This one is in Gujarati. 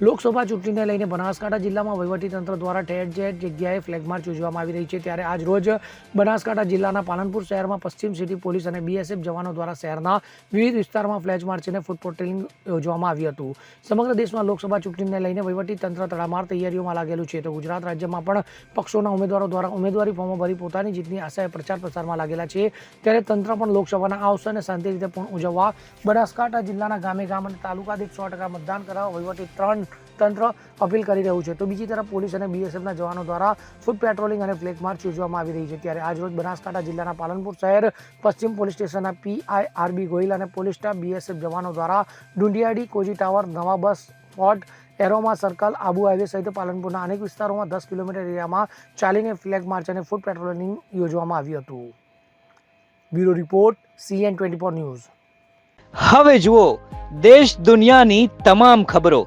લોકસભા ચૂંટણીને લઈને બનાસકાંઠા જિલ્લામાં વહીવટીતંત્ર દ્વારા ઠેર ઠેર જગ્યાએ ફ્લેગ માર્ચ યોજવામાં આવી રહી છે. ત્યારે આજ રોજ બનાસકાંઠા જિલ્લાના પાલનપુર શહેરમાં પશ્ચિમ સિટી પોલીસ અને બીએસએફ જવાનો દ્વારા શહેરના વિવિધ વિસ્તારમાં ફ્લેગ માર્ચ અને ફૂડ પેટ્રોલિંગ યોજવામાં આવ્યું હતું. સમગ્ર દેશમાં લોકસભા ચૂંટણીને લઈને વહીવટીતંત્ર તડામાર તૈયારીઓમાં લાગેલું છે. તો ગુજરાત રાજ્યમાં પણ પક્ષોના ઉમેદવારો દ્વારા ઉમેદવારી ફોર્મો ભરી પોતાની જીતની આશાએ પ્રચાર પ્રસારમાં લાગેલા છે. ત્યારે તંત્ર પણ લોકસભાના આ અવસરને શાંતિ રીતે પૂર્ણ ઉજવવા બનાસકાંઠા જિલ્લાના ગામે ગામ અને તાલુકા દીઠ સો ટકા મતદાન કરાવવા વહીવટી ત્રણ તંત્ર અપીલ કરી રહ્યું છે. તો બીજી તરફ પોલીસ અને બીએસએફના જવાનો દ્વારા ફૂડ પેટ્રોલિંગ અને ફ્લેગ માર્ચ યોજવામાં આવી રહી છે. ત્યારે આજરોજ બનાસકાંઠા જિલ્લાના પાલનપુર શહેર, પશ્ચિમ પોલીસ સ્ટેશનના પીઆઈ આરબી ગોહિલ અને પોલીસ સ્ટાફ બીએસએફ જવાનો દ્વારા ડુંડિયાડી કોજી ટાવર, નવા bus spot aroma circle, Abu highway સહિત પાલનપુરના અનેક વિસ્તારોમાં દસ કિલોમીટર એરિયામાં ચાલીને ફ્લેગ માર્ચ અને ફૂડ પેટ્રોલિંગ યોજવામાં આવ્યું હતું. Bureau report CN twenty four news. હવે જુઓ, દેશ દુનિયાની તમામ ખબરો.